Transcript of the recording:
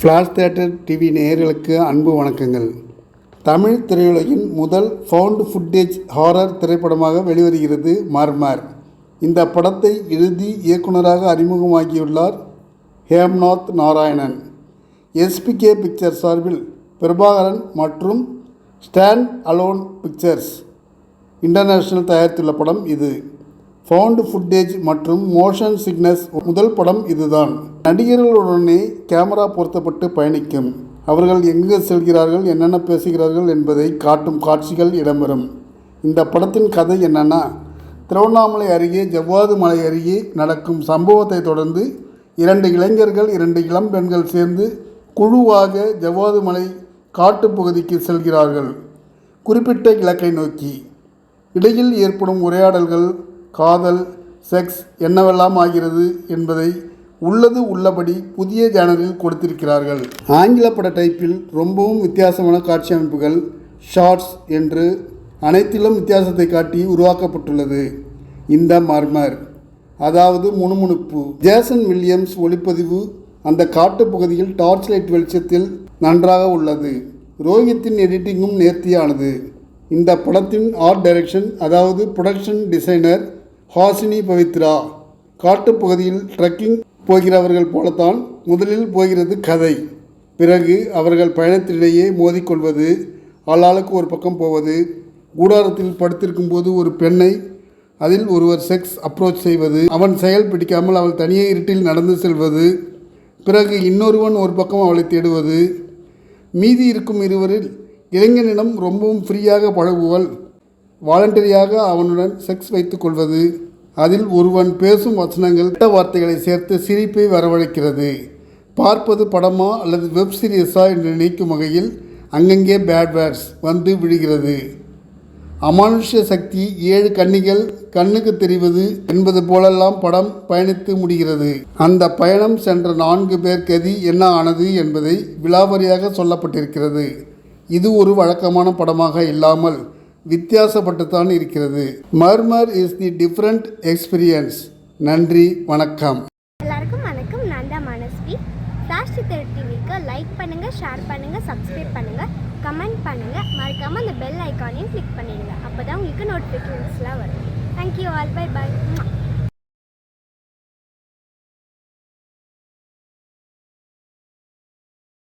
Flash theatre TV நேயர்களுக்கு அன்பு வணக்கங்கள். தமிழ் திரையுலகின் முதல் ஃபவுண்ட் ஃபுட்டேஜ் ஹாரர் திரைப்படமாக வெளிவருகிறது மர்மர் இந்த படத்தை எழுதி இயக்குனராக அறிமுகமாகியுள்ளார் ஹேம்நாத் நாராயணன். எஸ்பிகே பிக்சர்ஸ் சார்பில் பிரபாகரன் மற்றும் ஸ்டாண்ட் அலோன் பிக்சர்ஸ். இன்டர்நேஷனல் தயாரித்துள்ள படம் இது. ஃபவுண்ட் ஃபுட்டேஜ் மற்றும் மோஷன் சிக்னஸ் முதல் படம் இதுதான். நடிகர்களுடனே கேமரா பொருத்தப்பட்டு பயணிக்கும். அவர்கள் எங்கு செல்கிறார்கள் என்னென்ன பேசுகிறார்கள் என்பதை காட்டும் காட்சிகள் இடம்பெறும். இந்த படத்தின் கதை என்னென்னா திருவண்ணாமலை அருகே ஜவ்வாது மலை அருகே நடக்கும் சம்பவத்தை தொடர்ந்து இரண்டு இளைஞர்கள் இரண்டு இளம் பெண்கள் சேர்ந்து குழுவாக ஜவ்வாது மலை காட்டுப்பகுதிக்கு செல்கிறார்கள். குறிப்பிட்ட இலக்கை நோக்கி. இடையில் ஏற்படும் உரையாடல்கள் காதல் செக்ஸ் என்னவெல்லாம் ஆகிறது என்பதை உள்ளது உள்ளபடி புதிய ஜேனரில் கொடுத்திருக்கிறார்கள். ஆங்கில பட டைப்பில் ரொம்பவும் வித்தியாசமான காட்சி அமைப்புகள் ஷார்ட்ஸ் என்று அனைத்திலும் வித்தியாசத்தை காட்டி உருவாக்கப்பட்டுள்ளது. இந்த மர்மர் அதாவது முணுமுணுப்பு. ஜேசன் வில்லியம்ஸ் ஒளிப்பதிவு அந்த காட்டுப்பகுதியில் டார்ச் லைட் வெளிச்சத்தில் நன்றாக உள்ளது. ரோஹித்தின் எடிட்டிங்கும் நேர்த்தியானது. இந்த படத்தின் ஆர்ட் டைரக்ஷன் அதாவது ப்ரொடக்ஷன் டிசைனர் ஹாசினி பவித்ரா காட்டுப்பகுதியில் ட்ரெக்கிங் போகிறவர்கள் போலத்தான் முதலில் போகிறது கதை. பிறகு அவர்கள் பயணத்தினிடையே மோதிக்கொள்வது ஆளாளுக்கு ஒரு பக்கம் போவது கூடாரத்தில் படுத்திருக்கும் போது ஒரு பெண்ணை அதில் ஒருவர் செக்ஸ் அப்ரோச் செய்வது அவன் செயல் பிடிக்காமல் அவள் தனியே இருட்டில் நடந்து செல்வது பிறகு இன்னொருவன் ஒரு பக்கம் அவளை தேடுவது மீதி இருக்கும் இருவரில் இளைஞனிடம் ரொம்பவும் ஃப்ரீயாக பழகுவள் வாலண்டரியாக அவனுடன் செக்ஸ் வைத்துக் கொள்வது. அதில் ஒருவன் பேசும் வசனங்கள் கெட்ட வார்த்தைகளை சேர்த்து சிரிப்பை வரவழைக்கிறது. பார்ப்பது படமா அல்லது வெப் சீரிஸா என்று நினைக்கும் வகையில் அங்கங்கே பேட் வேர்ட்ஸ் வந்து விழுகிறது. அமானுஷ்ய சக்தி ஏழு கன்னிகள் கண்ணுக்கு தெரிவது என்பது போலெல்லாம் படம் பயணித்து முடிகிறது. அந்த பயணம் சென்ற நான்கு பேர் கதி என்ன ஆனது என்பதை விலாவரியாக சொல்லப்பட்டிருக்கிறது. இது ஒரு வழக்கமான படமாக இல்லாமல் வித்தியாசப்பட்டுத்தான் இருக்கிறது. Murmur is the different experience நன்றி வணக்கம். எல்லாருக்கும் வணக்கம். நான் தான் மனஸ்வி. ஃப்ளாஷ் சித்தர் டிவிக்கு லைக் பண்ணுங்கள் ஷேர் பண்ணுங்கள் சப்ஸ்கிரைப் பண்ணுங்கள் கமெண்ட் பண்ணுங்கள் மறக்காமல் அந்த பெல் ஐக்கானையும் கிளிக் பண்ணிடுங்க. அப்போ தான் உங்களுக்கு நோட்டிஃபிகேஷன்ஸ்லாம் வரும். Thank you all by by